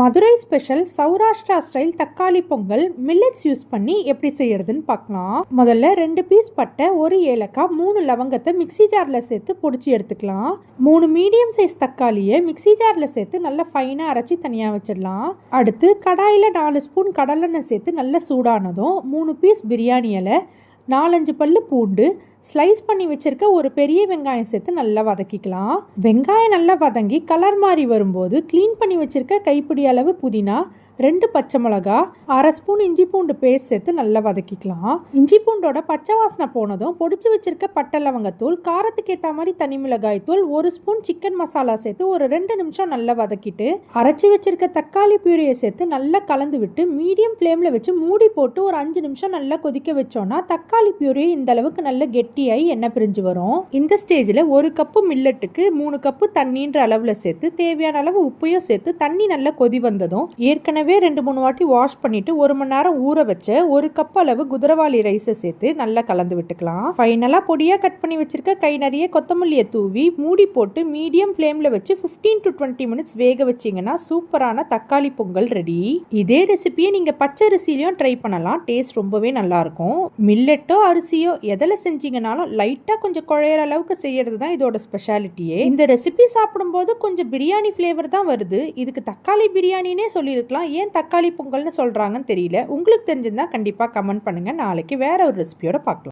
Madurai special Saurashtra style தக்காளி Pongal millets use பண்ணி எப்படி செய்யறதுன்னு பார்க்கலாம். முதல்ல ரெண்டு பீஸ் பட்டை ஒரு ஏலக்காய் மூணு லவங்கத்தை மிக்ஸி ஜாரில் சேர்த்து பொடிச்சு எடுத்துக்கலாம். மூணு மீடியம் சைஸ் தக்காளியை மிக்ஸி ஜாரில் சேர்த்து நல்லா ஃபைனாக அரைச்சி தனியாக வச்சிடலாம். அடுத்து கடாயில் நாலு ஸ்பூன் கடலெண்ணெய் சேர்த்து நல்லா சூடானதும் மூணு பீஸ் பிரியாணி இலை நாலஞ்சு பல்லு பூண்டு ஸ்லைஸ் பண்ணி வச்சிருக்க ஒரு பெரிய வெங்காயம் சேர்த்து நல்லா வதக்கிக்கலாம். வெங்காயம் நல்லா வதங்கி கலர் மாறி வரும்போது க்ளீன் பண்ணி வச்சிருக்க கைப்பிடி அளவு புதினா ரெண்டு பச்சை மிளகா அரை ஸ்பூன் இஞ்சி பூண்டு பேஸ்ட் சேர்த்து நல்லா வதக்கிக்கலாம். இஞ்சி பூண்டோட பச்சை வாசனை போனதும் பொடிச்சு வச்சிருக்க பட்டை லவங்கத்தூள் காரத்துக்கு ஏற்ற மாதிரி தனி மிளகாய் தூள் ஒரு ஸ்பூன் சிக்கன் மசாலா சேர்த்து ஒரு ரெண்டு நிமிஷம் நல்லா வதக்கிட்டு அரைச்சி வச்சிருக்க தக்காளி பியூரியை சேர்த்து நல்லா கலந்து விட்டு மீடியம் ஃப்ளேமில் வச்சு மூடி போட்டு ஒரு அஞ்சு நிமிஷம் நல்லா கொதிக்க வச்சோம்னா தக்காளி பியூரி இந்த அளவுக்கு நல்ல கெட்டியாகி எண்ணெய் பிரிஞ்சு வரும். இந்த ஸ்டேஜில் ஒரு கப்பு மில்லட்டுக்கு மூணு கப்பு தண்ணின்ற அளவில் சேர்த்து தேவையான அளவு உப்பையும் சேர்த்து தண்ணி நல்லா கொதி வந்ததும் ஏற்கனவே ரெண்டு மூணு வாட்டி வாஷ் பண்ணிட்டு ஒரு மணி நேரம் ஊற வச்ச ஒரு கப் அளவு குதிரவாளி ரைஸை சேர்த்து நல்லா கலந்து விட்டுக்கலாம். ஃபைனலாக பொடியாக கட் பண்ணி வச்சிருக்க கை நிறைய கொத்தமல்லியை தூவி மூடி போட்டு மீடியம் ஃப்ளேமில் வச்சு ஃபிஃப்டீன் டு டுவெண்ட்டி மினிட்ஸ் வேக வச்சிங்கன்னா சூப்பரான தக்காளி பொங்கல் ரெடி இதே ரெசிபியை நீங்கள் பச்சை அரிசிலையும் ட்ரை பண்ணலாம். டேஸ்ட் ரொம்பவே நல்லாயிருக்கும் மில்லட்டோ அரிசியோ எதில் செஞ்சீங்கனாலும் லைட்டாக கொஞ்சம் குழையிற அளவுக்கு செய்யறது தான் இதோட ஸ்பெஷாலிட்டியே இந்த ரெசிபி சாப்பிடும்போது கொஞ்சம் பிரியாணி ஃப்ளேவர் தான் வருது. இதுக்கு தக்காளி பிரியாணினே சொல்லியிருக்கலாம். ஏன் ஏன் தக்காளி பொங்கல்னு சொல்கிறாங்கன்னு தெரியல. உங்களுக்கு தெரிஞ்சிருந்தால் கண்டிப்பாக கமெண்ட் பண்ணுங்கள் நாளைக்கு வேற ஒரு ரெசிபியோடு பார்க்கலாம்.